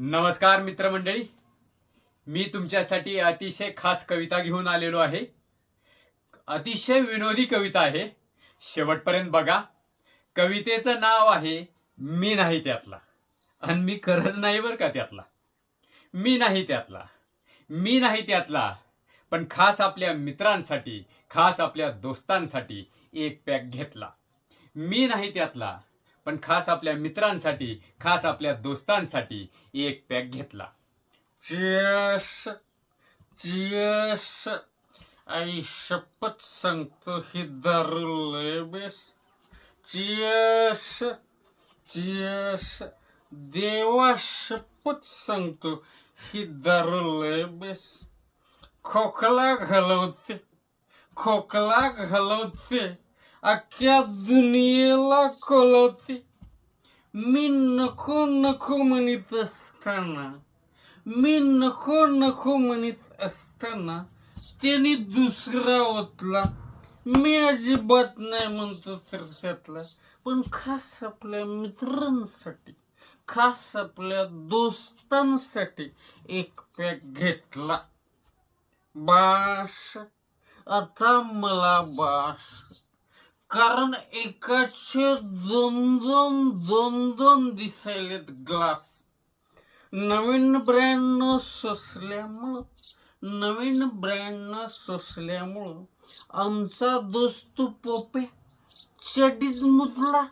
नमस्कार मित्रमंडळी. मी तुमच्यासाठी अतिशय खास कविता घेऊन आलेलो आहे. अतिशय विनोदी कविता आहे. शेवटपर्यंत बघा. कवितेचं नाव आहे मी नाही त्यातला. आणि मी खरंच नाही बरं का त्यातला. मी नाही त्यातला. मी नाही त्यातला. पण खास आपल्या मित्रांसाठी खास आपल्या दोस्तांसाठी एक पॅक घेतला. मी नाही त्यातला. पण खास आपल्या मित्रांसाठी खास आपल्या दोस्तांसाठी एक पॅक घेतला. Chess chess. आई शपथ सांगतो ही दारू लय बेस. Chess chess. देवा शपथ सांगतो ही दारू लय बेस. खोकला घालवते खोकला घालवते. अख्ख्या दुनियेला कोलवते मी नको नको म्हणत असताना मी नको नको म्हणत असताना त्यांनी दुसरा ओतला. मी अजिबात नाही म्हणतो तर त्यातला पण खास आपल्या मित्रांसाठी खास आपल्या दोस्तांसाठी एक पॅक घेतला. बास. आता मला बास. कारण एकाचे दोन दोन दोन दोन दिसायलेत ग्लास. नवीन ब्रँड न सोसल्यामुळं नवीन ब्रँडनं सोसल्यामुळं आमचा दोस्त पोपे चडीच मुतला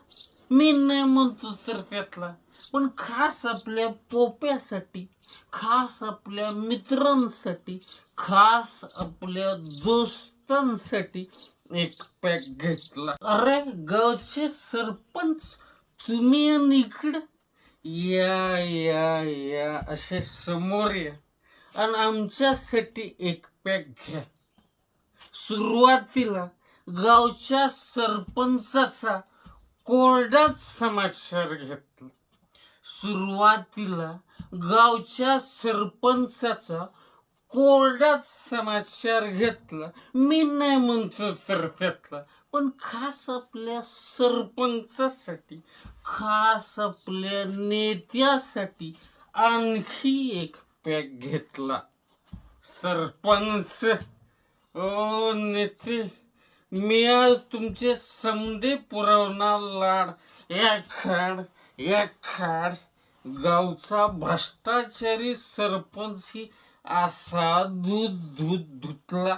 मी नाही म्हणतो तर त्यातला पण खास आपल्या पोप्यासाठी खास आपल्या मित्रांसाठी खास आपल्या दोस्तांसाठी एक पॅक घेतला अरे गावचे सरपंच तुम्ही आणि इकडं? या या या असे समोर या. आणि आमच्यासाठी एक पॅक घ्या. सुरुवातीला गावच्या सरपंचाचा कोरडाच समाचार घेतला. सुरुवातीला गावच्या सरपंचाचा कोरडाच समाचार घेतला. मी नाही म्हणतो तर त्यातला पण खास आपल्या सरपंचासाठी खास आपल्या नेत्यासाठी आणखी एक पॅक घेतला. सरपंच. ओ नेते मी आज तुमचे समदे पुरवणार लाड. या खाड या खाड. गावचा भ्रष्टाचारी सरपंच ही असा दूध दूध धुतला.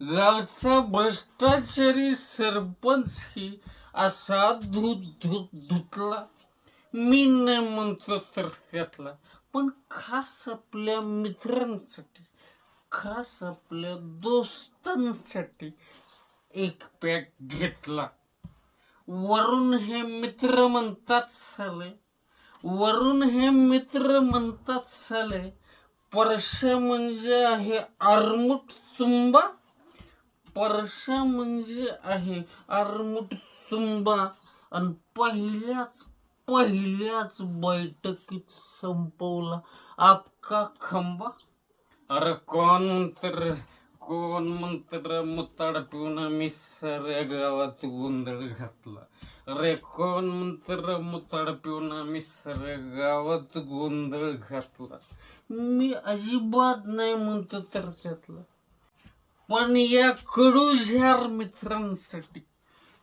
गावचा भ्रष्टाचारी सरपंच ही असा दूध दूध धुतला. मी नाही म्हणतो तर त्यातला पण खास आपल्या मित्रांसाठी खास आपल्या दोस्तांसाठी एक पॅक घेतला. वरून हे मित्र म्हणतात साले वरून हे मित्र म्हणतात साले परशा म्हणजे आहे आरमुट तुंबा. स्पर्श म्हणजे आहे आरमुट तुंबा. आणि पहिल्याच पहिल्याच बैठकीत संपवला अख्खा खंबा. अरे कोण म्हणतर कोण मंत्र मुताड पिऊन मी साऱ्या गावात गोंधळ घातला. रे कोण मंत्र मुताड पिऊन मी साऱ्या गावात गोंधळ घातला. मी अजिबात नाही म्हणतो तर त्यातला. पण या कडू झार मित्रांसाठी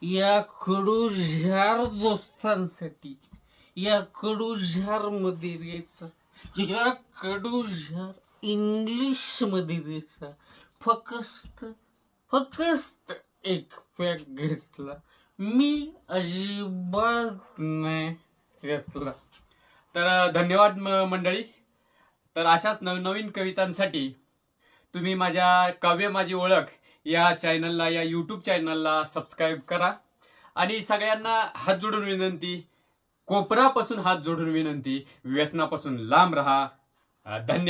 या कडू झार दोस्तांसाठी या कडू झारमध्ये द्यायचा या कडू झार इंग्लिशमध्ये द्यायचा. फक्त फक्त एक पॅक घेतला. मी अजिबात नाही घेतला. तर धन्यवाद म- मंडळी. तर अशाच नवनवीन कवितांसाठी तुम्ही माझ्या काव्य माझी ओळख या चॅनलला या यूट्यूब चॅनलला सबस्क्राईब करा. आणि सगळ्यांना हात जोडून विनंती कोपरापासून हात जोडून विनंती व्यसनापासून लांब राहा. धन्यवाद.